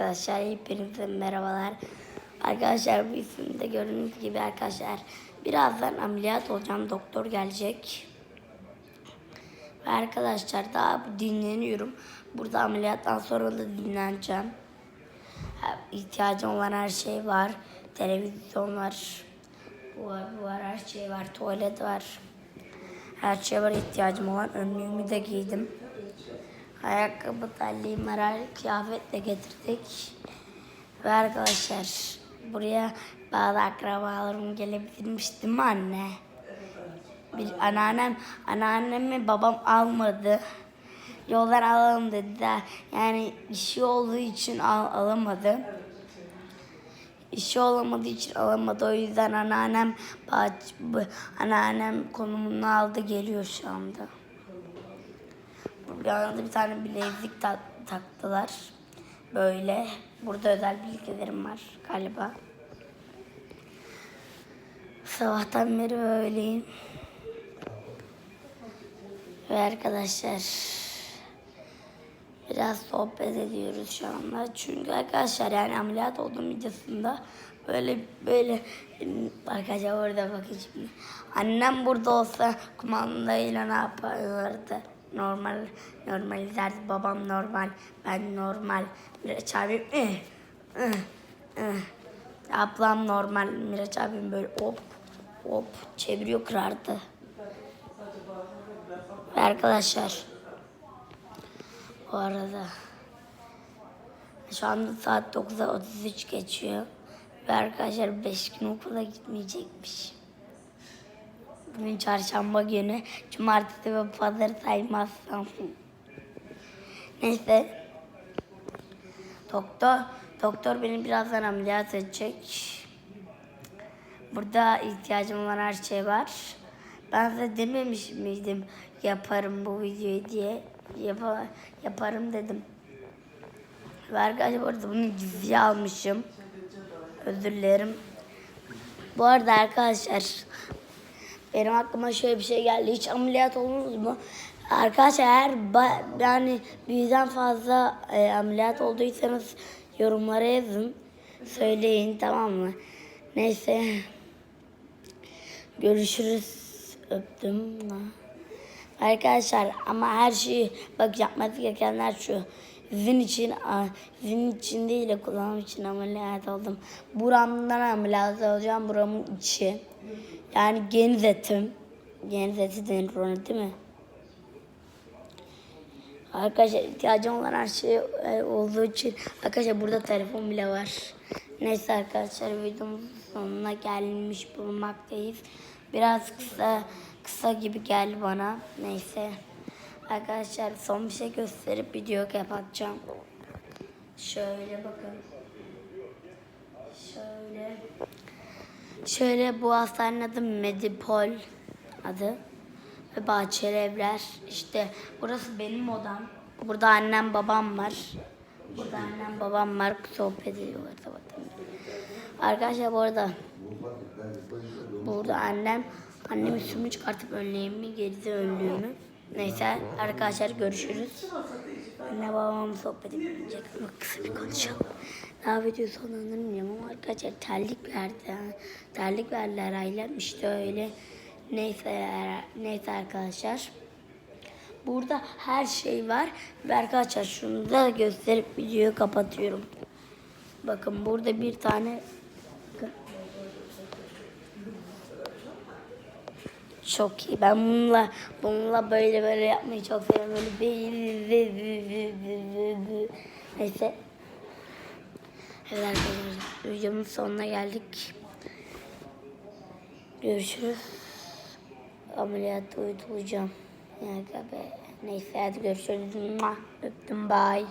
arkadaşlar. Hepinize merhabalar. Arkadaşlar bu isimde gördüğünüz gibi arkadaşlar. Birazdan ameliyat olacağım. Doktor gelecek. Ve arkadaşlar daha dinleniyorum. Burada ameliyattan sonra da dinleneceğim. İhtiyacım olan her şey var. Televizyon var. Bu var, bu var, her şey var. Tuvalet var. Her şey var ihtiyacım olan. Önlüğümü de giydim. Ayakkabı, terliğim var. her Kıyafet de getirdik. Ve arkadaşlar buraya bazı akrabalarım gelebilirmiş değil mi anne? Bir anneannem, anneannemi babam almadı. Yoldan alalım dediler. Yani işi olduğu için al, alamadı. İşi olamadığı için alamadı. O yüzden anneannem anneannem konumunu aldı geliyor şu anda. Anda bir tane bilezik tak- taktılar. Böyle. Burada özel bilgilerim var galiba. Sabahtan beri böyleyim. Ve arkadaşlar biraz sohbet ediyoruz şu anda. Çünkü arkadaşlar yani ameliyat olduğum videosunda böyle böyle arkadaşlar orada bakın şimdi. Annem burada olsa kumandayla ne yaparlardı? Normal normal izlerdi. Babam normal. Ben normal. Miraç abim eh, eh, eh. Ablam normal. Miraç abim böyle hop hop çeviriyor kırardı. Ve arkadaşlar bu arada şu anda saat 9'a 33 geçiyor. Ve arkadaşlar 5 gün okula gitmeyecekmiş. Bugün çarşamba günü. Cumartesi ve pazar saymazsam. Neyse. Doktor, doktor beni birazdan ameliyat edecek. Burada ihtiyacım olan her şey var. Ben size dememiş miydim yaparım bu videoyu diye. Yapa, yaparım dedim. Arkadaşlar bu arada bunu gizliye almışım. Özür dilerim. Bu arada arkadaşlar benim aklıma şöyle bir şey geldi. Hiç ameliyat oldunuz mu? Arkadaşlar eğer yani birden fazla e, ameliyat olduysanız yorumlara yazın. Söyleyin tamam mı? Neyse. Görüşürüz. Öptüm. Arkadaşlar ama her şeyi bak yapması gerekenler şu. Sizin için, sizin için değil de kulağım için ameliyat oldum. Buramdan ameliyat olacağım. Buramın içi. Yani geniz etim. Geniz eti denir ona değil mi? Arkadaşlar ihtiyacım olan her şey e, olduğu için arkadaşlar burada telefon bile var. Neyse arkadaşlar videomuzun sonuna gelmiş bulunmaktayız. Biraz kısa kısa gibi geldi bana. Neyse. Arkadaşlar son bir şey gösterip videoyu kapatacağım. Şöyle bakın. Şöyle. Şöyle bu hastanenin adı Medipol adı. Ve Bahçeli Evler. İşte burası benim odam. Burada annem babam var. Burada annem babam var. Sohbet ediyorlar. Arkadaşlar bu arada burada annem annem üstümü çıkartıp önlüğümü geride önlüğümü. Neyse arkadaşlar görüşürüz. Anne babam sohbet edecek ama kısa bir konuşalım. Daha video sonlanır bilmiyorum arkadaşlar terlik verdi. Terlik verdiler ailem işte öyle. Neyse, neyse arkadaşlar. Burada her şey var. Ve arkadaşlar şunu da gösterip videoyu kapatıyorum. Bakın burada bir tane çok iyi. Ben bununla bununla böyle böyle yapmayı çok seviyorum. Böyle neyse. Evet arkadaşlar videomun sonuna geldik. Görüşürüz. Ameliyatta uyutulacağım. Yani, neyse hadi görüşürüz. Öptüm bye.